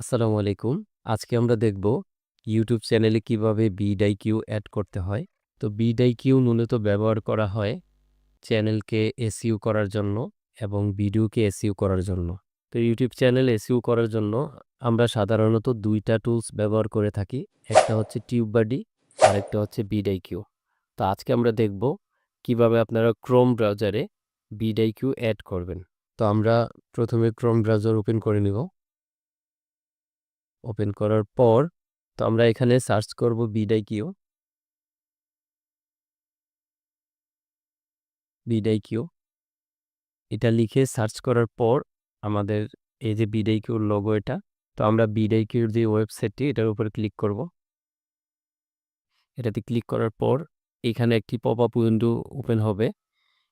আসসালামু আলাইকুম। আজকে আমরা দেখব ইউটিউব চ্যানেলে কীভাবে বিডাইকিউ অ্যাড করতে হয়। তো বিডাইকিউ মূলত ব্যবহার করা হয় চ্যানেলকে এসইউ করার জন্য এবং ভিডিওকে এসইউ করার জন্য। তো ইউটিউব চ্যানেল এসইউ করার জন্য আমরা সাধারণত দুইটা টুলস ব্যবহার করে থাকি। একটা হচ্ছে টিউব টিউববাডি আরেকটা হচ্ছে বিডাইকিউ। তো আজকে আমরা দেখব কীভাবে আপনারা ক্রোম ব্রাউজারে বিডাইকিউ অ্যাড করবেন। তো আমরা প্রথমে ক্রোম ব্রাউজার ওপেন করে নিব। ওপেন করার পর, তো আমরা এখানে সার্চ করব বিডাইকিউ বিডাইকিউ এটা লিখে সার্চ করার পর, আমাদের এই যে বিডাইকিউর লোগো এটা, তো আমরা বিডাইকিউর যে ওয়েবসাইটটি এটার উপরে ক্লিক করব। এটাতে ক্লিক করার পর, এখানে একটি পপ আপ উইন্ডো ওপেন হবে।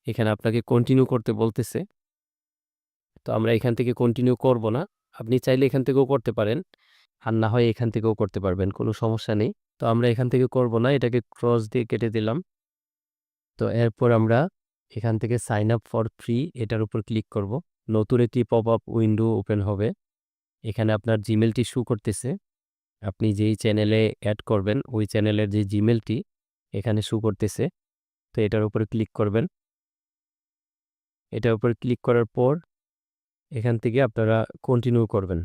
এখানে আপনাকে কন্টিনিউ করতে বলতেছে। তো আমরা এখান থেকে কন্টিনিউ করব না। আপনি চাইলে এখান থেকেও করতে পারেন। আর না হয় এখান থেকেও করতে পারবেন, কোনো সমস্যা নেই। তো আমরা এখান থেকে করব না, এটাকে ক্রস দিয়ে কেটে দিলাম। তো এরপর আমরা এখান থেকে সাইন আপ ফর ফ্রি এটার উপর ক্লিক করব। নতুন একটি পপ আপ উইন্ডো ওপেন হবে। এখানে আপনার জিমেলটি শু করতেছে। আপনি যেই চ্যানেলে অ্যাড করবেন, ওই চ্যানেলের যে জিমেলটি এখানে শু করতেছে। তো এটার উপরে ক্লিক করবেন। এটার উপর ক্লিক করার পর এখান থেকে আপনারা কন্টিনিউ করবেন।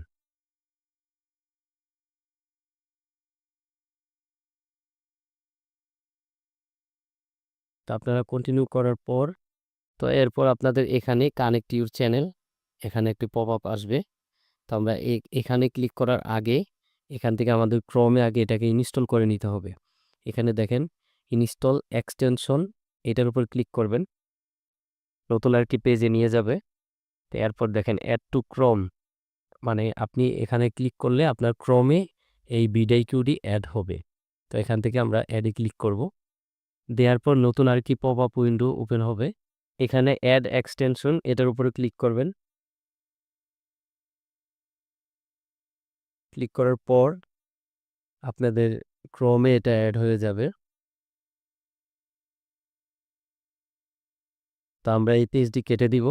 আপনারা কন্টিনিউ করার পর, তো এরপর আপনাদের এখানে কানেক্ট ইউর চ্যানেল এখানে একটি পপ আপ আসবে। তো আমরা এখানে ক্লিক করার আগে, এখান থেকে আমাদের ক্রমে আগে এটাকে ইনস্টল করে নিতে হবে। এখানে দেখেন ইনস্টল এক্সটেনশন এটার উপর ক্লিক করবেন। নতুন আরেকটি পেজে নিয়ে যাবে। তো এরপর দেখেন অ্যাড টু ক্রম মানে আপনি এখানে ক্লিক করলে আপনার ক্রমে এই বিডাই কিউডি অ্যাড হবে। তো এখান থেকে আমরা অ্যাডে ক্লিক করব। দেওয়ার পর নতুন আর কি পপ আপ উইন্ডো ওপেন হবে। এখানে অ্যাড এক্সটেনশন এটার উপরে ক্লিক করবেন। ক্লিক করার পর আপনাদের ক্রমে এটা অ্যাড হয়ে যাবে। তো আমরা এই পেজটি কেটে দিব।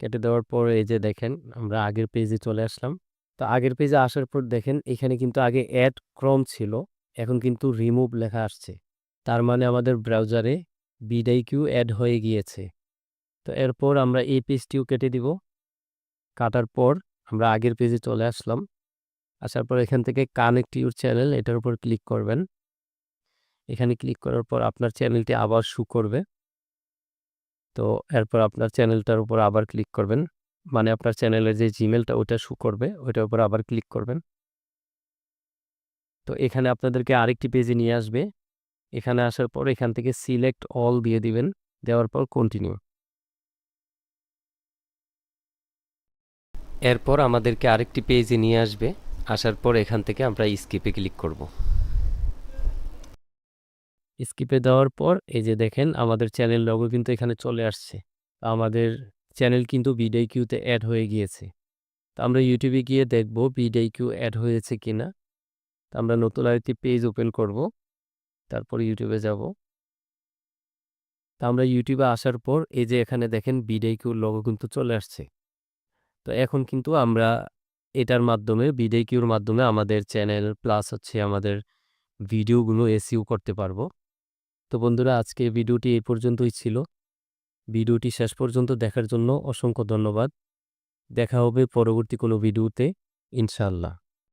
কেটে দেওয়ার পর এই যে দেখেন, আমরা আগের পেজে চলে আসলাম। তো আগের পেজে আসার পর দেখেন, এখানে কিন্তু আগে অ্যাড ক্রম ছিল, এখন কিন্তু রিমুভ লেখা আসছে। তার মানে আমাদের ব্রাউজারে বিডাই কিউ অ্যাড হয়ে গিয়েছে। তো এরপর আমরা এই পেজটিও কেটে দিব। কাটার পর আমরা আগের পেজে চলে আসলাম। আসার পর এখান থেকে কানেক্ট ইউর চ্যানেল এটার উপর ক্লিক করবেন। এখানে ক্লিক করার পর আপনার চ্যানেলটি আবার শু করবে। তো এরপর আপনার চ্যানেলটার উপর আবার ক্লিক করবেন। মানে আপনার চ্যানেলের যে জিমেলটা ওটা শু করবে। ওইটার উপর আবার ক্লিক করবেন। তো এখানে আপনাদেরকে আরেকটি পেজে নিয়ে আসবে। এখানে আসার পর এখান থেকে সিলেক্ট অল দিয়ে দিবেন, দেওয়ার পর কন্টিনিউ এরপর আমাদেরকে আরেকটি পেজে নিয়ে আসবে, আসার পর এখান থেকে আমরা স্কিপে ক্লিক করব। স্কিপে দেওয়ার পর এই যে দেখেন, আমাদের চ্যানেল লগো কিন্তু এখানে চলে আসছে। আমাদের চ্যানেল কিন্তু বিডাই কিউতে অ্যাড হয়ে গিয়েছে। তো আমরা ইউটিউবে গিয়ে দেখব বিডাই কিউ অ্যাড হয়েছে কিনা। আমরা নতুন আরেকটি পেজ ওপেন করব। তারপর ইউটিউবে যাব। তা আমরা ইউটিউবে আসার পর এই যে এখানে দেখেন বিডাইকিউর লগো কিন্তু চলে আসছে। তো এখন কিন্তু আমরা এটার মাধ্যমে বিডাইকিউর মাধ্যমে আমাদের চ্যানেল প্লাস হচ্ছে আমাদের ভিডিওগুলো এসিউ করতে পারব। তো বন্ধুরা, আজকে ভিডিওটি এই পর্যন্তই ছিল। ভিডিওটি শেষ পর্যন্ত দেখার জন্য অসংখ্য ধন্যবাদ। দেখা হবে পরবর্তী কোনো ভিডিওতে ইনশাল্লাহ